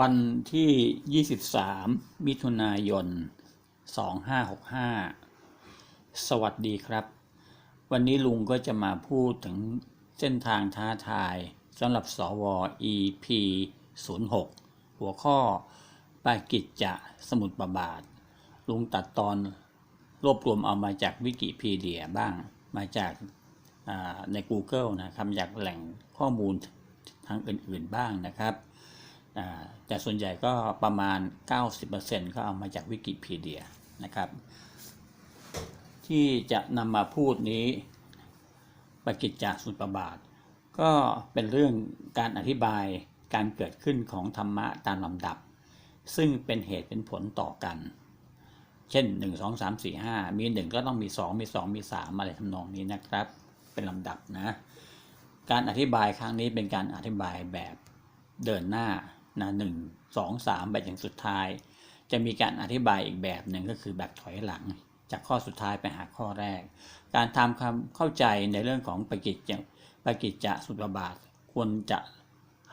วันที่ 23 มิถุนายน 2565 สวัสดีครับ วันนี้ลุงก็จะมาพูดถึงเส้นทางท้าทายสำหรับสว EP 06 หัวข้อปากิจจะสมุดประบาท ลุงตัดตอนรวบรวมเอามาจากวิกิพีเดียบ้าง มาจากใน Google นะครับ จากแหล่งข้อมูลทางอื่นๆบ้างนะครับ แต่ส่วนใหญ่ก็ประมาณ 90%ก็เอามาจากวิกิพีเดียนะครับ ที่จะนำมาพูดนี้ปกิจจสุตประบาท ก็เป็นเรื่องการอธิบายการเกิดขึ้นของธรรมะตามลำดับ ซึ่งเป็นเหตุเป็นผลต่อกัน เช่น 1 2 3 4 5 มี 1 ก็ต้องมี 2 มี 2 มี 3 อะไรทำนองนี้นะครับ เป็นลำดับนะ การอธิบายครั้งนี้เป็นการอธิบายแบบเดินหน้า นะหนึ่งสองสามแบบอย่างสุดท้าย จะมีการอธิบายอีกแบบหนึ่งก็คือแบบถอยหลัง จากข้อสุดท้ายไปหาข้อแรก การทำความเข้าใจในเรื่องของปกิจจปกิจจะสุตบาท ควรจะ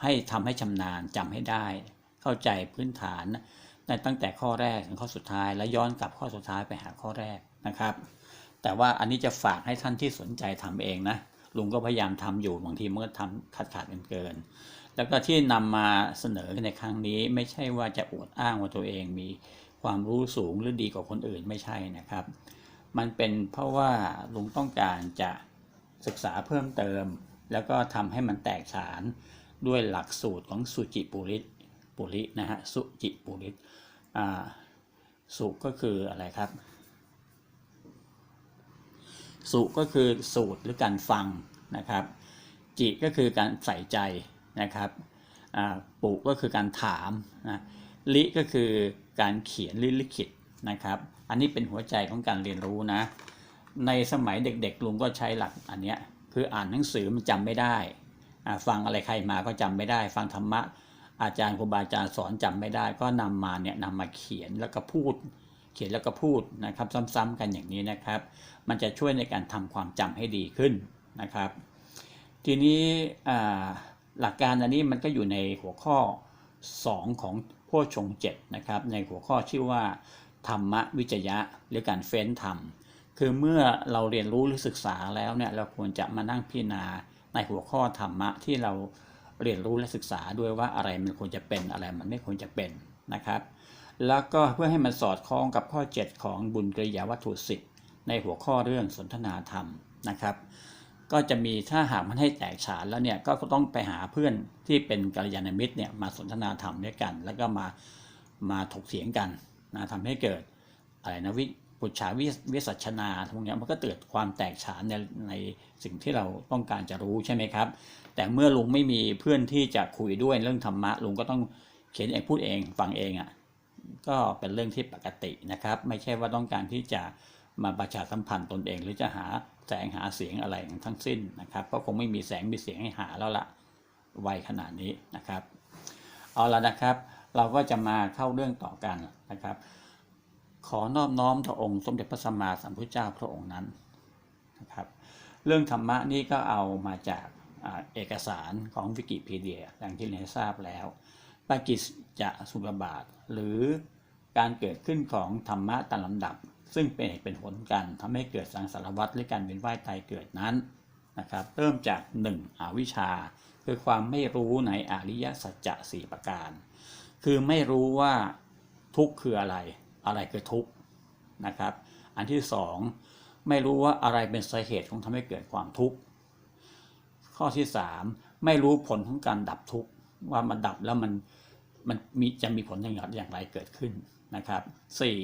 ให้ทำให้ชำนาญจำให้ได้ เข้าใจพื้นฐานในตั้งแต่ข้อแรกถึงข้อสุดท้าย แล้วย้อนกลับข้อสุดท้ายไปหาข้อแรกนะครับ แต่ว่าอันนี้จะฝากให้ท่านที่สนใจทำเองนะลุงก็พยายามทำอยู่บางทีมันก็ทำขาดขาดกันเกิน แล้วก็ที่นำมาเสนอในครั้งนี้ไม่ใช่ว่าจะอวดอ้างว่าตัวเองมีความรู้สูงหรือดีกว่าคนอื่นไม่ใช่นะครับ มันเป็นเพราะว่าลุงต้องการจะศึกษาเพิ่มเติม แล้วก็ทำให้มันแตกฉานด้วยหลักสูตรของสุจิปุริปุรินะฮะสุจิปุริอ่าสุก็คืออะไรครับ สุก็คือสูตรหรือการฟังนะครับ จิก็คือการใส่ใจ นะครับปุก็คือการถามนะลิก็คือการเขียนหรือลิขิตนะครับ อันนี้เป็นหัวใจของการเรียนรู้นะ ในสมัยเด็กๆลุงก็ใช้หลักอันเนี้ยคืออ่านหนังสือมันจำไม่ได้ฟังอะไรใครมาก็จำไม่ได้ ฟังธรรมะอาจารย์ครูบาอาจารย์สอนจำไม่ได้ ก็นำมาเนี่ยนำมาเขียนแล้วก็พูด เขียนแล้วก็พูดนะครับ ซ้ำๆกันอย่างนี้นะครับ มันจะช่วยในการทำความจำให้ดีขึ้นนะครับ ทีนี้อ่า หลักการอันนี้มันก็อยู่ในหัวข้อ 2 ของโพชงเจ็ดนะครับในหัวข้อชื่อว่า ธรรมวิจยะหรือการเฟ้นธรรม คือเมื่อเราเรียนรู้หรือศึกษาแล้วเนี่ยเราควรจะมานั่งพิจารณาในหัวข้อธรรมะที่เราเรียนรู้และศึกษาด้วยว่าอะไรมันควรจะเป็นอะไรมันไม่ควรจะเป็นนะครับ แล้วก็เพื่อให้มันสอดคล้องกับข้อ 7 ของบุญกริยาวัตถุสิบในหัวข้อเรื่องสนทนาธรรมนะครับ ก็จะมีถ้าหากมันให้แตกฉานแล้วเนี่ยก็ต้องไปหาเพื่อนที่เป็นกัลยาณมิตรเนี่ยมาสนทนาธรรมด้วยกัน แล้วก็มามาถกเถียงกันนะทำให้เกิดอะไรนะวิปุจฉาวิวิสัชนาพวกเนี้ยมันก็เกิดความแตกฉานในในสิ่งที่เราต้องการจะรู้ใช่ไหมครับ แต่เมื่อลุงไม่มีเพื่อนที่จะคุยด้วยเรื่องธรรมะลุงก็ต้องเขียนเองพูดเองฟังเองอะ่ะก็เป็นเรื่องที่ปกตินะครับ ไม่ใช่ว่าต้องการที่จะมาประชาสัมพันธ์ตนเองหรือจะหา แสงหาเสียงอะไรทั้งสิ้นนะครับก็คงไม่มีแสงมีเสียงให้หาแล้วละไวขนาดนี้นะครับเอาละนะครับ เราก็จะมาเข้าเรื่องต่อกันนะครับ ขอนอบน้อมต่อองค์สมเด็จพระสัมมาสัมพุทธเจ้าพระองค์นั้นนะครับ เรื่องธรรมะนี่ก็เอามาจากอเอกสารของวิกิพีเดียอย่างที่เรียนทราบแล้วปากิจจะสุรบาท หรือการเกิดขึ้นของธรรมะตามลำดับ ซึ่งเป็นเหตุเป็นผลกันทำให้เกิดสังสารวัฏหรือการเวียนว่ายตายเกิดนั้นนะครับเริ่มจาก 1. อวิชชา คือความไม่รู้ในอริยสัจจะสี่ประการ คือไม่รู้ว่าทุกข์คืออะไร อะไรคือทุกข์นะครับ อันที่สองไม่รู้ว่าอะไรเป็นสาเหตุของทำให้เกิดความทุกข์ ข้อที่สามไม่รู้ผลของการดับทุกข์ว่ามันดับแล้วมันมันมีจะมีผลอย่างไรเกิดขึ้น นะครับสี่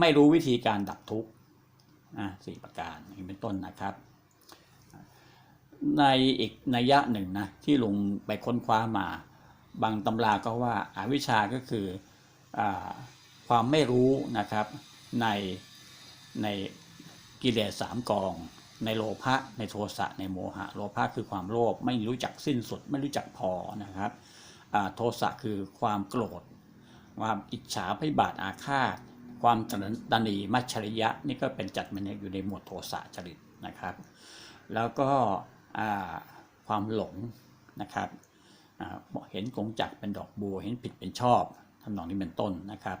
ไม่รู้วิธีการดับทุกข์อะสี่ประการเป็นต้นนะครับ ในอีกนัยยะหนึ่งนะที่ลุงไปค้นคว้ามา บางตำราก็ว่าอาวิชชาก็คืออความไม่รู้นะครับในในกิเลสสามกอง ในโลภะในโทสะในโมหะ โลภะคือความโลภไม่รู้จักสิ้นสุด ไม่รู้จักพอนะครับโทสะคือความโกรธ ความอิจฉาพยาบาทอาฆาต ความตนีมัจฉริยะนี่ก็เป็นจัดมันอยู่ในหมวดโทสะจริตนะครับ แล้วก็ความหลงนะครับเห็นกงจักเป็นดอกบัว เห็นผิดเป็นชอบทำนองนี้เป็นต้นนะครับ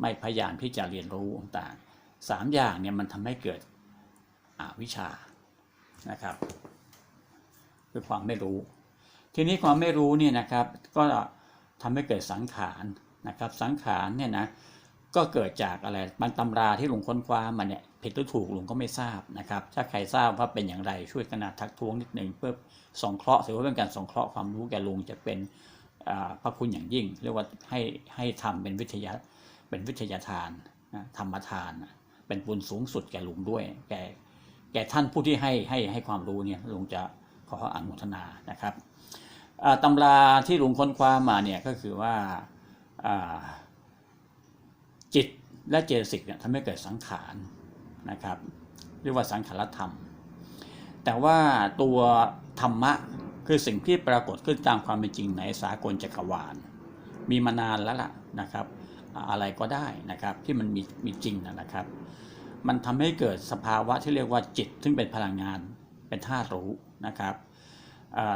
ไม่พยายามที่จะเรียนรู้ต่างๆสามอย่างเนี่ยมันทำให้เกิดอวิชชานะครับคือความไม่รู้ ทีนี้ความไม่รู้เนี่ยนะครับ ก็ทำให้เกิดสังขาร นะครับสังขารเนี่ยนะก็เกิดจากอะไรบางตำราที่หลุงค้นคว้ามาเนี่ยผิดหรือถูกหลุงก็ไม่ทราบนะครับ ถ้าใครทราบว่าเป็นอย่างไรช่วยกันนะทักท้วงนิดหนึ่งเพื่อสองเคราะห์ถือว่าเป็นการสองเคราะห์ความรู้แก่ลุงจะเป็นพระคุณอย่างยิ่ง เรียกว่าให้ให้ทำเป็นวิทยาเป็นวิทยาทานนะธรรมทาน เป็นบุญสูงสุดแก่ลุงด้วย แก่แก่ท่านผู้ที่ให้ให้ให้ความรู้เนี่ยลุงจะขออนุโมทนานะครับตำราที่ลุงค้นคว้ามาเนี่ยก็คือว่า จิตและเจตสิกเนี่ยทำให้เกิดสังขารนะครับ เรียกว่าสังขารธรรม แต่ว่าตัวธรรมะคือสิ่งที่ปรากฏขึ้นตามความเป็นจริงในสากลจักรวาล มีมานานแล้วล่ะนะครับ อะไรก็ได้นะครับที่มันมีมีจริงนะครับ มันทำให้เกิดสภาวะที่เรียกว่าจิต ซึ่งเป็นพลังงานเป็นธาตุรู้นะครับ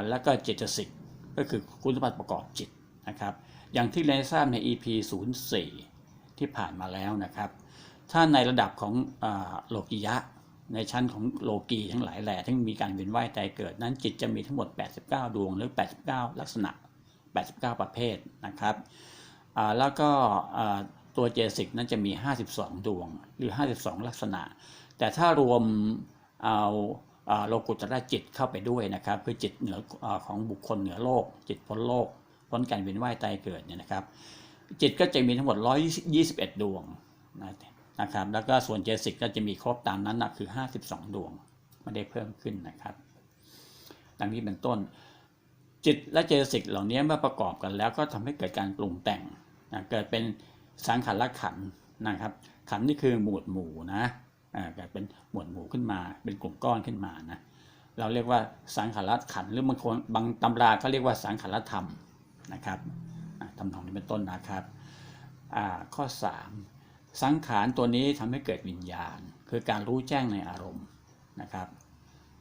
แล้วก็เจตสิกก็คือคุณสมบัติประกอบจิตนะครับ อย่างที่เรนทราบใน EP 04 ที่ผ่านมาแล้วนะครับ ถ้าในระดับของอโลกิยะ ในชั้นของโลกีทั้งหลายแหล่ที่มีการเวียนว่ายตายเกิดนั้นจิตจะมีทั้งหมด 89 ดวงหรือ 89 ลักษณะ 89 ประเภทนะครับแล้วก็ตัวเจสิกนั้นจะมี 52 ดวงหรือ 52 ลักษณะ แต่ถ้ารวมเอาอาโลกุตระจิตเข้าไปด้วยนะครับ คือจิตเหนืออของบุคคลเหนือโลก จิตพ้นโลก พ้นการเวียนว่ายตายเกิดเนี่ยนะครับจิตก็จะมีทั้งหมด 121 ดวงนะครับ แล้วก็ส่วนเจสิกก็จะมีครบตามนั้นนะคือ 52 ดวงไม่ได้เพิ่มขึ้นนะครับ ดังนี้เป็นต้น จิตและเจสิกเหล่านี้เมื่อประกอบกันแล้วก็ทำให้เกิดการปรุงแต่งนะเกิดเป็นสังขารขันนะครับ ขันนี่คือหมวดหมู่นะอ่าเกิดเป็นหมวดหมู่ขึ้นมา เป็นกลุ่มก้อนขึ้นมานะเราเรียกว่าสังขารขันหรือบางคนบางตำราเขาเรียกว่าสังขารธรรม นะครับทำนองนี้เป็นต้นนะครับข้อ 3 สังขารตัวนี้ทำให้เกิดวิญญาณ คือการรู้แจ้งในอารมณ์นะครับ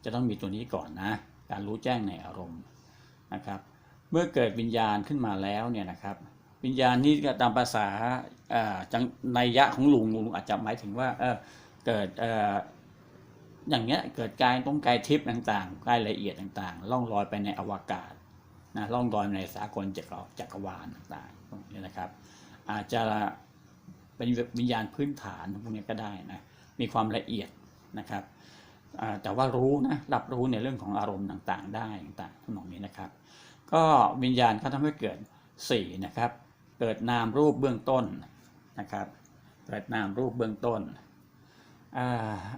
จะต้องมีตัวนี้ก่อนนะการรู้แจ้งในอารมณ์นะครับ เมื่อเกิดวิญญาณขึ้นมาแล้วเนี่ยนะครับ วิญญาณนี้ตามภาษาจังในยะของลุงลุงอาจจะหมายถึงว่าเออเกิดเอ่ออย่างเงี้ยเกิดกายต้องกายทิพย์ต่างๆกายละเอียดต่างๆ ล่องลอยไปในอวกาศ นะล่องลอยในสากลจักรจักรวาลต่างๆพวกนี้นะครับ อาจจะเป็นวิญญาณพื้นฐานพวกนี้ก็ได้นะมีความละเอียดนะครับแต่ว่ารู้นะรับรู้ในเรื่องของอารมณ์ต่างๆ ได้ต่างๆทั้งนองนี้นะครับ ก็วิญญาณเขาทำให้เกิดสีนะครับเกิดนามรูปเบื้องต้นนะครับเกิดนามรูปเบื้องต้น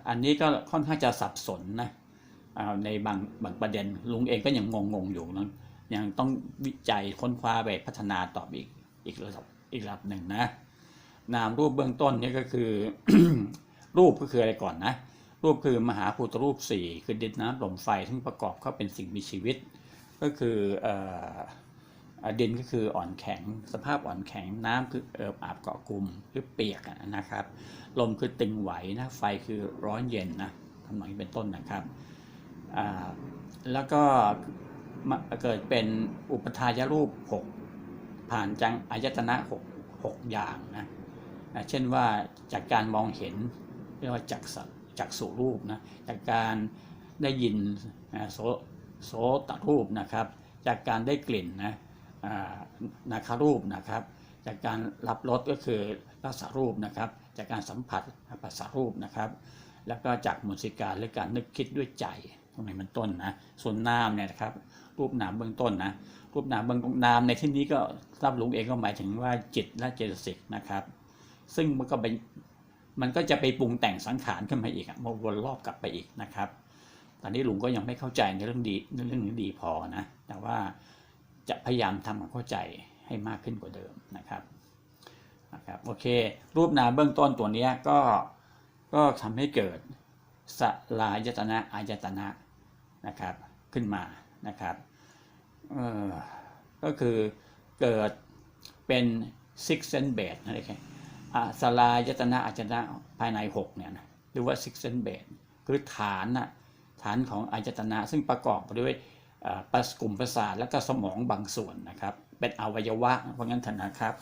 อันนี้ก็ค่อนข้างจะสับสนนะในบางบางประเด็นลุงเองก็ยังงงๆอยู่นะ ยังต้องวิจัยค้นคว้าไปพัฒนาต่ออีกอีกระดับอีกระดับหนึ่งนะนามรูปเบื้องต้นนี่ก็คือ รูปก็คืออะไรก่อนนะ รูปคือมหาภูตรูปสี่คือดินน้ำลมไฟทั้งประกอบเข้าเป็นสิ่งมีชีวิต ก็คือเอ่อดินก็คืออ่อนแข็ง สภาพอ่อนแข็งน้ำคือเอิบอาบเกาะกลุ่มหรือเปียกนะครับ ลมคือตึงไหวนะไฟคือร้อนเย็นนะทำนองนี้เป็นต้นนะครับอ่าแล้วก็ เกิดเป็นอุปทายรูป6ผ่านจังอายตนะ6 6อย่างนะเช่นว่าจากการมองเห็นเรียกว่าจักจักษุรูปนะจากการได้ยินโสโสตรูปนะครับ จากการได้กลิ่นนะนาคารูปนะครับ จากการรับรสก็คือรสรูปนะครับ จากการสัมผัสภาษารูปนะครับ แล้วก็จากมุสิการหรือการนึกคิดด้วยใจตรงนี้มันต้นนะส่วนนามเนี่ยนะครับ รูปนามเบื้องต้นนะรูปนามเบื้องต้นนามในที่นี้ก็ทรับลุงเองก็หมายถึงว่าจิตและเจตสิกนะครับ ซึ่งมันก็เป็นมันก็จะไปปรุงแต่งสังขารขึ้นมาอีกมาวนรอบกลับไปอีกนะครับ ตอนนี้ลุงก็ยังไม่เข้าใจในเรื่องดีในเรื่องนี้ดีพอนะแต่ว่าจะพยายามทำความเข้าใจให้มากขึ้นกว่าเดิมนะครับนะครับโอเค รูปนามเบื้องต้นตัวนี้ก็ก็ทำให้เกิดสลายตนะอายตนะนะครับขึ้นมา นะครับก็คือเกิดเป็น six sense base นั่นเองอ่าสลายตนะอายตนะภายใน6เนี่ยนะหรือว่า six sense base คือฐานนะฐานของอายตนะซึ่งประกอบไปด้วยประกลุ่มประสาทแล้วก็สมองบางส่วนนะครับ เป็นอวัยวะเพราะงั้นถนะครับ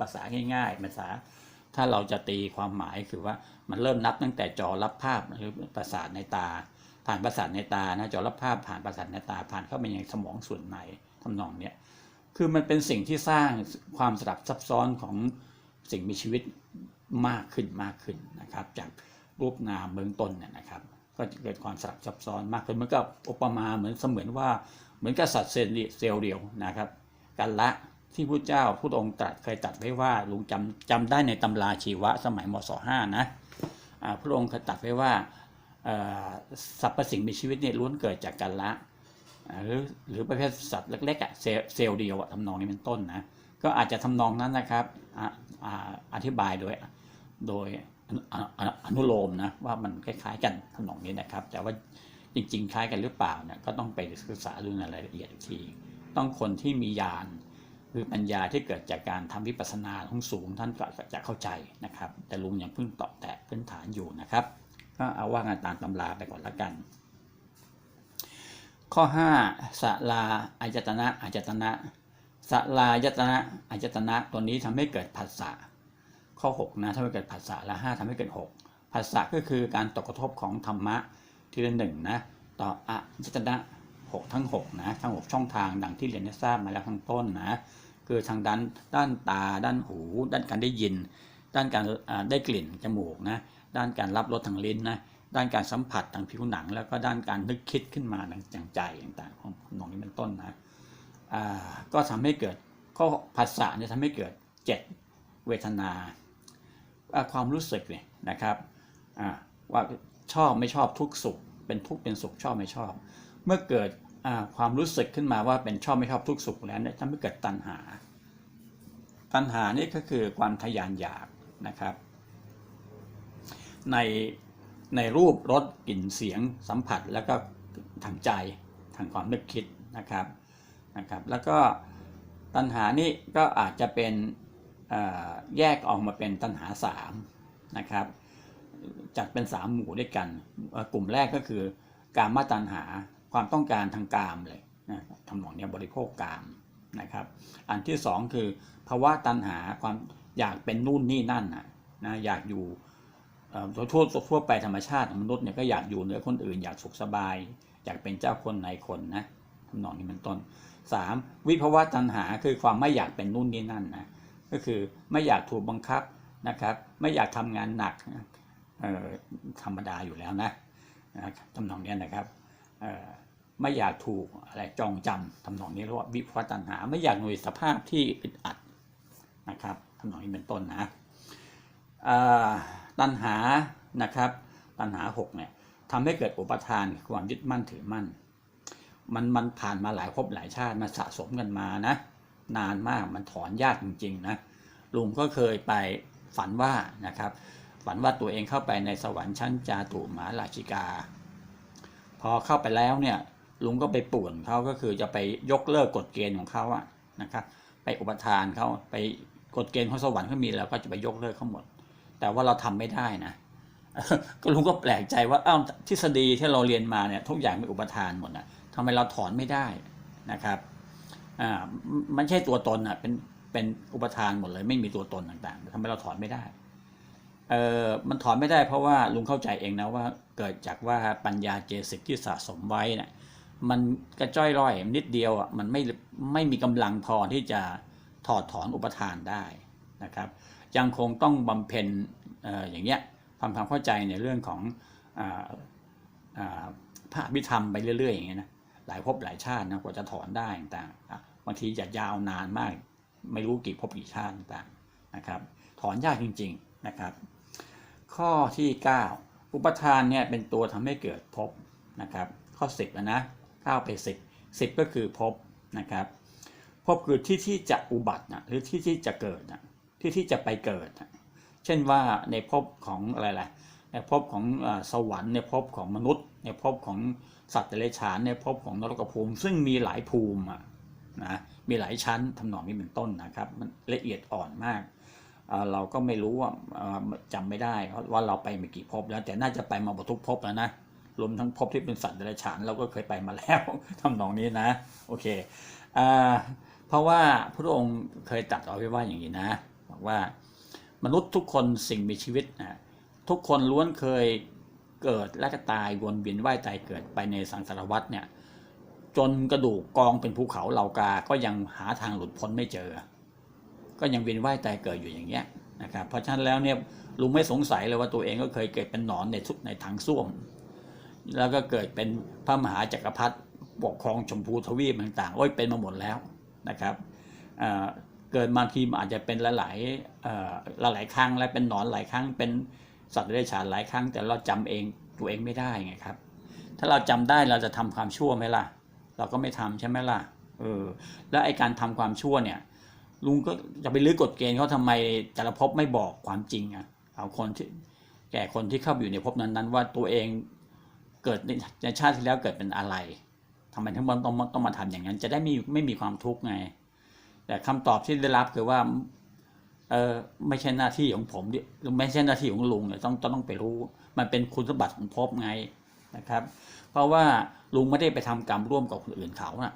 ภาษาง่ายๆภาษาถ้าเราจะตีความหมายคือว่ามันเริ่มนับตั้งแต่จอรับภาพหรือประสาทในตา ผ่านประสาทในตานะจอรับภาพผ่านประสาทในตา ผ่านเข้าไปยังสมองส่วนในทำนองเนี้ยคือมันเป็นสิ่งที่สร้างความสลับซับซ้อนของสิ่งมีชีวิตมากขึ้นมากขึ้นนะครับ จากรูปนามเบื้องต้นเนี่ยนะครับ ก็จะเกิดความสลับซับซ้อนมากขึ้นเหมันก็อุปมาเหมือนเสมือนว่าเหมือนกับสัตว์เซลล์เซลล์เดียวนะครับกันละที่พระเจ้าพุทธองค์ตรัสเคยตรัสไว้ว่าลุงจำจำได้ในตำราชีวะสมัยมศห้านะพระองค์เคยตรัสไว้ว่า สรรพสิ่งมีชีวิตเนี่ยล้วนเกิดจากกันละหรือหรือประเภทสัตว์เล็กๆอะเซลล์เดียวอะทำนองนี้เป็นต้นนะก็อาจจะทำนองนั้นนะครับออธิบายโดยโดยอนุโลมนะว่ามันคล้ายๆกันทำนองนี้นะครับ แต่ว่าจริงๆ คล้ายกันหรือเปล่าเนี่ยก็ต้องไปศึกษาดูในรายละเอียดอีกที ต้องคนที่มีญาณคือปัญญาที่เกิดจากการทำวิปัสสนาของสูงท่านก็จะเข้าใจนะครับ แต่ลุงยังเพิ่งตอบแตะพื้นฐานอยู่นะครับ ก็เอาว่ากันตามตำราไปก่อนละกัน ข้อ5สลาอายตนะอายตนะสลายตนะอายตนะตัวนี้ทำให้เกิดผัสสะข้อ6นะทำให้เกิดผัสสะและ5ทำให้เกิด6ผัสสะก็คือการตกกระทบของธรรมะทีละหนึ่งนะต่ออะจิตนะ6ทั้ง6นะทั้ง 6 ช่องทางดังที่เรียนได้ทราบมาแล้วข้างต้นนะคือทางด้านด้านตา ด้านหู ด้านการได้ยิน ด้านการได้กลิ่นจมูกนะ ด้านการรับรสทางลิ้นนะด้านการสัมผัสทางผิวหนัง แล้วก็ด้านการนึกคิดขึ้นมาทางใจต่างๆของหนองนี้เป็นต้นนะก็ทำให้เกิดข้อผัสสะเนี่ยทำให้เกิดเจ็ดเวทนาว่าความรู้สึกเนี่ยนะครับว่าชอบไม่ชอบทุกขสุข เป็นทุกเป็นสุขชอบไม่ชอบ เมื่อเกิดความรู้สึกขึ้นมาว่าเป็นชอบไม่ชอบทุกขสุขแล้วเนี่ยทำให้เกิดตัณหา ตัณหานี่ก็คือความทะยานอยากนะครับ ในในรูปรสกลิ่นเสียงสัมผัสแล้วก็ทางใจทางความนึกคิดนะครับนะครับ แล้วก็ตัณหานี่ก็อาจจะเป็นแยกออกมาเป็นตัณหาสามนะครับจัดเป็นสามหมู่ด้วยกันกลุ่มแรกก็คือการมาตัณหาความต้องการทางกามเลยนะทำนองเนี้ยบริโภคกามนะครับ อันที่สองคือภาวะตัณหาความอยากเป็นนู่นนี่นั่นนะนะอยากอยู่ โดยทั่วทั่วไปธรรมชาติของมนุษย์เนี่ยก็อยากอยู่เหนือคนอื่น อยากสุขสบาย อยากเป็นเจ้าคนนายคนนะทำนองนี้เป็นต้นสามวิภาวะตัณหาคือความไม่อยากเป็นนู่นนี่นั่นนะก็คือไม่อยากถูกบังคับนะครับ ไม่อยากทำงานหนักธรรมดาอยู่แล้วนะทำนองนี้นะครับไม่อยากถูกอะไรจองจำทำนองนี้เรียกว่าวิภวตัณหา ไม่อยากหน่วยสภาพที่อึดอัดนะครับทำนองนี้เป็นต้นนะ ตัณหานะครับตัณหาหกเนี่ยทำให้เกิดอุปทานคือความยึดมั่นถือมั่น มันมันผ่านมาหลายภพหลายชาติมาสะสมกันมานะ นานมากมันถอนยากจริงๆนะลุงก็เคยไปฝันว่านะครับ ฝันว่าตัวเองเข้าไปในสวรรค์ชั้นจาตุหมาราชิกา พอเข้าไปแล้วเนี่ยลุงก็ไปป่วนเขาก็คือจะไปยกเลิกกฎเกณฑ์ของเขาอะนะครับ ไปอุปทานเขาไปกฎเกณฑ์ของสวรรค์เขามีแล้วก็จะไปยกเลิกเขาหมด แต่ว่าเราทำไม่ได้นะก็ลุงก็แปลกใจว่าอ้าวทฤษฎีที่เราเรียนมาเนี่ยทุกอย่างเป็นอุปทานหมดนะทำไมเราถอนไม่ได้นะครับอ่ามันใช่ตัวตนอะเป็นเป็นอุปทานหมดเลย ไม่มีตัวตนต่างๆทำให้เราถอนไม่ได้เออมันถอนไม่ได้เพราะว่าลุงเข้าใจเองนะว่าเกิดจากว่าปัญญาเจสิกที่สะสมไว้เนี่ยมันกระจ้อยร่อยนิดเดียวอะมันไม่ไม่มีกำลังพอที่จะถอดถอนอุปทานได้นะครับ ยังคงต้องบำเพ็ญอย่างเงี้ยทำความเข้าใจในเรื่องของอ่าอ่าพระอภิธรรมไปเรื่อยๆอย่างเงี้ยนะหลายภพหลายชาตินะกว่าจะถอนได้ต่างๆอะบางทีจะยาวนานมาก ไม่รู้กี่ภพกี่ชาติต่างๆนะครับถอนยากจริงๆนะครับ ข้อที่ 9 อุปทานเนี่ยเป็นตัวทำให้เกิดภพนะครับ ข้อ 10แล้วนะก้าไป10 10 ก็คือภพนะครับภพคือที่ที่จะอุบัตินะหรือที่ที่จะเกิดนะ ที่ที่จะไปเกิด เช่นว่าในภพของอะไรล่ะในภพของสวรรค์ในภพของมนุษย์ ในภพของสัตว์เดรัจฉานในภพของนรกภูมิ ซึ่งมีหลายภูมิอะนะมีหลายชั้นทำนองนี้เป็นต้นนะครับมันละเอียดอ่อนมาก เราก็ไม่รู้ว่าเอ่อจำไม่ได้ว่าเราไปมากี่ภพแล้ว แต่น่าจะไปมาหมดทุกภพแล้วนะรวมทั้งภพที่เป็นสัตว์เดรัจฉานเราก็เคยไปมาแล้วทำนองนี้นะโอเคอเพราะว่าพระองค์เคยตัดเอาไว้ว่าอย่างนี้นะ ว่า มนุษย์ทุกคนสิ่งมีชีวิตนะทุกคนล้วนเคยเกิดและก็ตายวนเวียนว่ายตายเกิดไปในสังสารวัฏเนี่ยจนกระดูกกองเป็นภูเขาเหล่ากา ก็ยังหาทางหลุดพ้นไม่เจอ ก็ยังเวียนว่ายตายเกิดอยู่อย่างเงี้ยนะครับเพราะฉะนั้นแล้วเนี่ยลุงไม่สงสัยเลยว่าตัวเองก็เคยเกิดเป็นหนอนในทุกในถังส้วม แล้วก็เกิดเป็นพระมหาจักรพรรดิปกครองชมพูทวีปต่างๆโอ้ยเป็นมาหมดแล้วนะครับ เกิดมางทีอาจจะเป็นหลายๆหลายๆครั้งและเป็นหนอนหลายครั้งเป็นสัตว์เดรัจฉานหลายครั้ง แต่เราจำเองตัวเองไม่ได้ไงครับ ถ้าเราจำได้เราจะทำความชั่วไหมล่ะ เราก็ไม่ทำใช่ไหมล่ะเออแล้วไอ้การทำความชั่วเนี่ย ลุงก็จะไปลื้อกฎเกณฑ์เขาทำไมแต่ละภพไม่บอกความจริงอะเอาคนที่แก่คนที่เข้าอยู่ในภพนั้นๆ ว่าตัวเองเกิดในชาติที่แล้วเกิดเป็นอะไรทำไมถึงต้องต้องต้องมาทำอย่างนั้น จะได้ไม่ไม่มีความทุกข์ไง แต่คำตอบที่ได้รับคือว่าเออไม่ใช่หน้าที่ของผมดิไม่ใช่หน้าที่ของลุงเนี่ยต้องต้องไปรู้ มันเป็นคุณสมบัติของภพไงนะครับ เพราะว่าลุงไม่ได้ไปทำกรรมร่วมกับคนอื่นเขานะ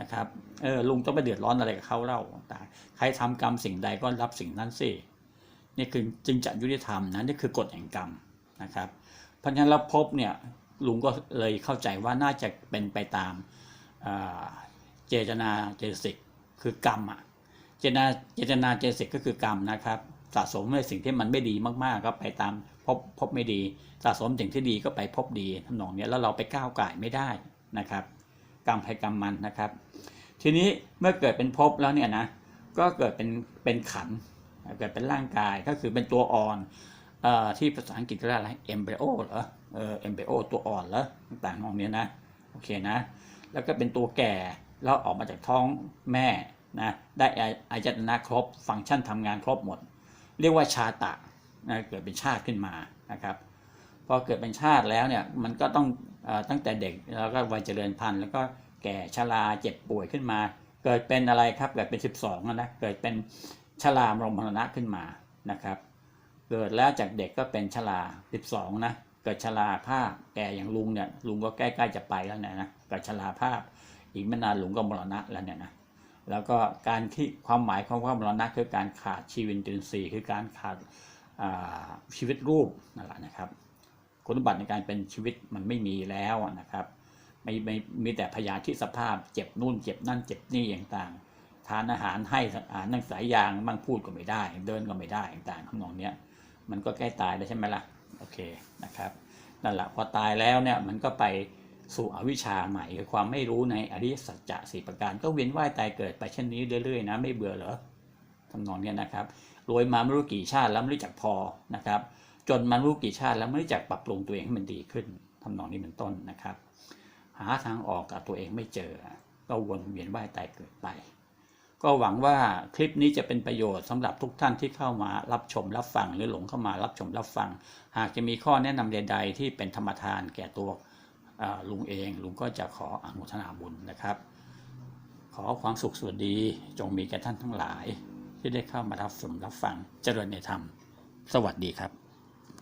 นะครับเออลุงต้องไปเดือดร้อนอะไรกับเขาเล่าต่างใครทำกรรมสิ่งใดก็รับสิ่งนั้นสินี่คือจึงจะยุติธรรมนะนี่คือกฎแห่งกรรมนะครับ เพราะฉะนั้นแล้วภพเนี่ยลุงก็เลยเข้าใจว่าน่าจะเป็นไปตามเจตนาเจตสิก คือกรรมอะเจตนาเจตนาเจตสิกก็คือกรรมนะครับ สะสมในสิ่งที่มันไม่ดีมากๆก็ไปตามพบพบไม่ดี สะสมสิ่งที่ดีก็ไปพบดีทำนองเนี้ยแล้วเราไปก้าวไก่ไม่ได้นะครับ กรรมใครกรรมมันนะครับ ทีนี้เมื่อเกิดเป็นภพแล้วเนี่ยนะก็เกิดเป็นเป็นขันเกิดเป็นร่างกายก็คือเป็นตัวอ่อนอ่อที่ภาษาอังกฤษเรียกอะไร embryo เหรอเออ embryo ตัวอ่อนแล้วต่างๆของเนี้ยนะโอเคนะ แล้วก็เป็นตัวแก่แล้วออกมาจากท้องแม่ นะได้อายตนะครบฟังก์ชันทำงานครบหมด เรียกว่าชาตะนะเกิดเป็นชาติขึ้นมานะครับพอเกิดเป็นชาติแล้วเนี่ยมันก็ต้องออตั้งแต่เด็กแล้วก็วัยเจริญพันธุ์แล้วก็แก่ชราเจ็บป่วยขึ้นมา เกิดเป็นอะไรครับเกิดเป็น 12นะเกิดเป็นชรามรมรณะขึ้นมานะครับ เกิดแล้วจากเด็กก็เป็นชรา12นะเกิดชราภาพแก่อย่างลุงเนี่ยลุงก็ใกล้ ๆ จะไปแล้วเนี่ยนะเกิดชราภาพ อีกไม่นานลุงก็มรณะแล้วเนี่ยนะ แล้วก็การที่ความหมายของว่ามรณะคือการขาดชีวิตจุลินทรีย์คือการขาดาชีวิตรูปนั่นแหละนะครับ คุณสมบัติในการเป็นชีวิตมันไม่มีแล้วนะครับไม่ไม่มีแต่พยาธิสภาพเจ็บนู่นเจ็บนั่นเจ็บนี่อย่างต่างทานอาหารให้อาหารนั่งสายยางมั่งพูดก็ไม่ได้ เดินก็ไม่ได้ต่างๆทำนองเนี้ยมันก็ใกล้ตายแล้วใช่ไหมล่ะโอเคนะครับนั่นแหละพอตายแล้วเนี่ยมันก็ไป สู่อวิชชาใหม่คือความไม่รู้ในอริยสัจจะสี่ประการ ก็เวียนว่ายตายเกิดไปเช่นนี้เรื่อยๆนะไม่เบื่อเหรอทำนองนี้นะครับรวยมาไม่รู้กี่ชาติแล้วไม่รู้จักพอนะครับ จนมันรู้กี่ชาติแล้วไม่รู้จักปรับปรุงตัวเองให้มันดีขึ้นทำนองนี้เป็นต้นนะครับ หาทางออกกับตัวเองไม่เจอ ก็วนเวียนว่ายตายเกิดไป ก็หวังว่าคลิปนี้จะเป็นประโยชน์สำหรับทุกท่านที่เข้ามารับชมรับฟังหรือหลงเข้ามารับชมรับฟัง หากจะมีข้อแนะนำใด ๆ ที่เป็นธรรมทานแก่ตัว ลุงเองลุงก็จะขออนุโมทนาบุญนะครับ ขอความสุขสวัสดีจงมีแก่ท่านทั้งหลาย ที่ได้เข้ามารับชมรับฟังเจริญในธรรม สวัสดีครับ